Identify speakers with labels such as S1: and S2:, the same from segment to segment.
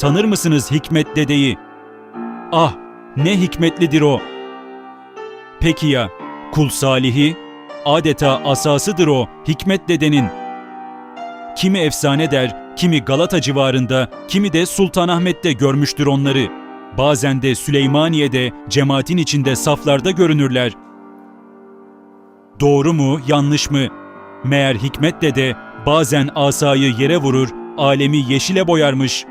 S1: tanır mısınız Hikmet dedeyi? Ah, ne hikmetlidir o. Peki ya, kul salihi? Adeta asasıdır o Hikmet dedenin. Kimi efsane der, kimi Galata civarında, kimi de Sultanahmet'te görmüştür onları. Bazen de Süleymaniye'de, cemaatin içinde saflarda görünürler. Doğru mu, yanlış mı? Meğer Hikmet dede bazen asayı yere vurur, alemi yeşile boyarmış.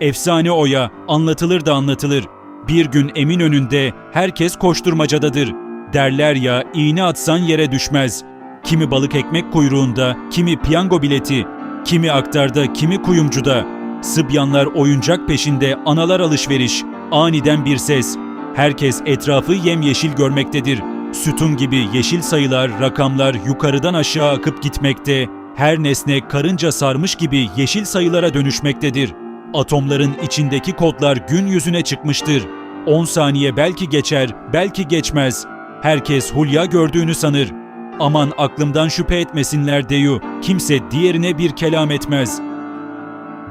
S1: Efsane oya, anlatılır da anlatılır. Bir gün emin önünde herkes koşturmacadadır. Derler ya iğne atsan yere düşmez. Kimi balık ekmek kuyruğunda, kimi piyango bileti, kimi aktarda, kimi kuyumcuda. Sıbyanlar oyuncak peşinde, analar alışveriş. Aniden bir ses. Herkes etrafı yemyeşil görmektedir. Sütun gibi yeşil sayılar, rakamlar yukarıdan aşağı akıp gitmekte. Her nesne karınca sarmış gibi yeşil sayılara dönüşmektedir. Atomların içindeki kodlar gün yüzüne çıkmıştır. 10 saniye belki geçer, belki geçmez. Herkes hulya gördüğünü sanır. Aman aklımdan şüphe etmesinler deyu. Kimse diğerine bir kelam etmez.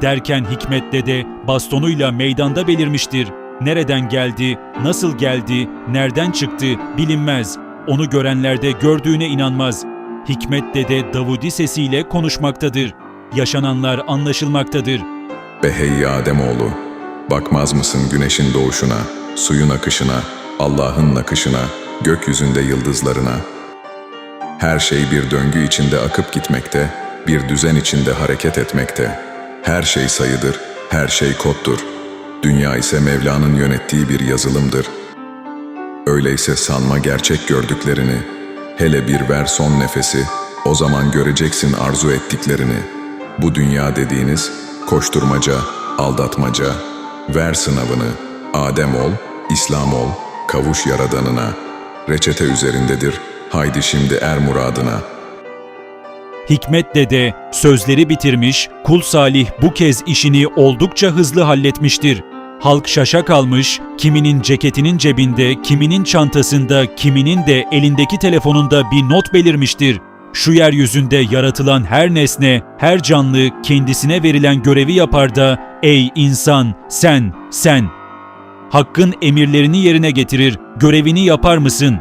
S1: Derken Hikmet dede bastonuyla meydanda belirmiştir. Nereden geldi, nasıl geldi, nereden çıktı bilinmez. Onu görenler de gördüğüne inanmaz. Hikmet dede Davudi sesiyle konuşmaktadır. Yaşananlar anlaşılmaktadır.
S2: Be hey Ademoğlu, bakmaz mısın güneşin doğuşuna, suyun akışına, Allah'ın nakışına, gökyüzünde yıldızlarına? Her şey bir döngü içinde akıp gitmekte, bir düzen içinde hareket etmekte. Her şey sayıdır, her şey koddur. Dünya ise Mevla'nın yönettiği bir yazılımdır. Öyleyse sanma gerçek gördüklerini. Hele bir ver son nefesi, o zaman göreceksin arzu ettiklerini. Bu dünya dediğiniz koşturmaca, aldatmaca. Ver sınavını, Adem ol, İslam ol, kavuş yaradanına. Reçete üzerindedir, haydi şimdi er muradına.
S1: Hikmet dede sözleri bitirmiş, kul Salih bu kez işini oldukça hızlı halletmiştir. Halk şaşa kalmış, kiminin ceketinin cebinde, kiminin çantasında, kiminin de elindeki telefonunda bir not belirmiştir. Şu yeryüzünde yaratılan her nesne, her canlı kendisine verilen görevi yapar da ey insan sen, sen Hakkın emirlerini yerine getirir, görevini yapar mısın?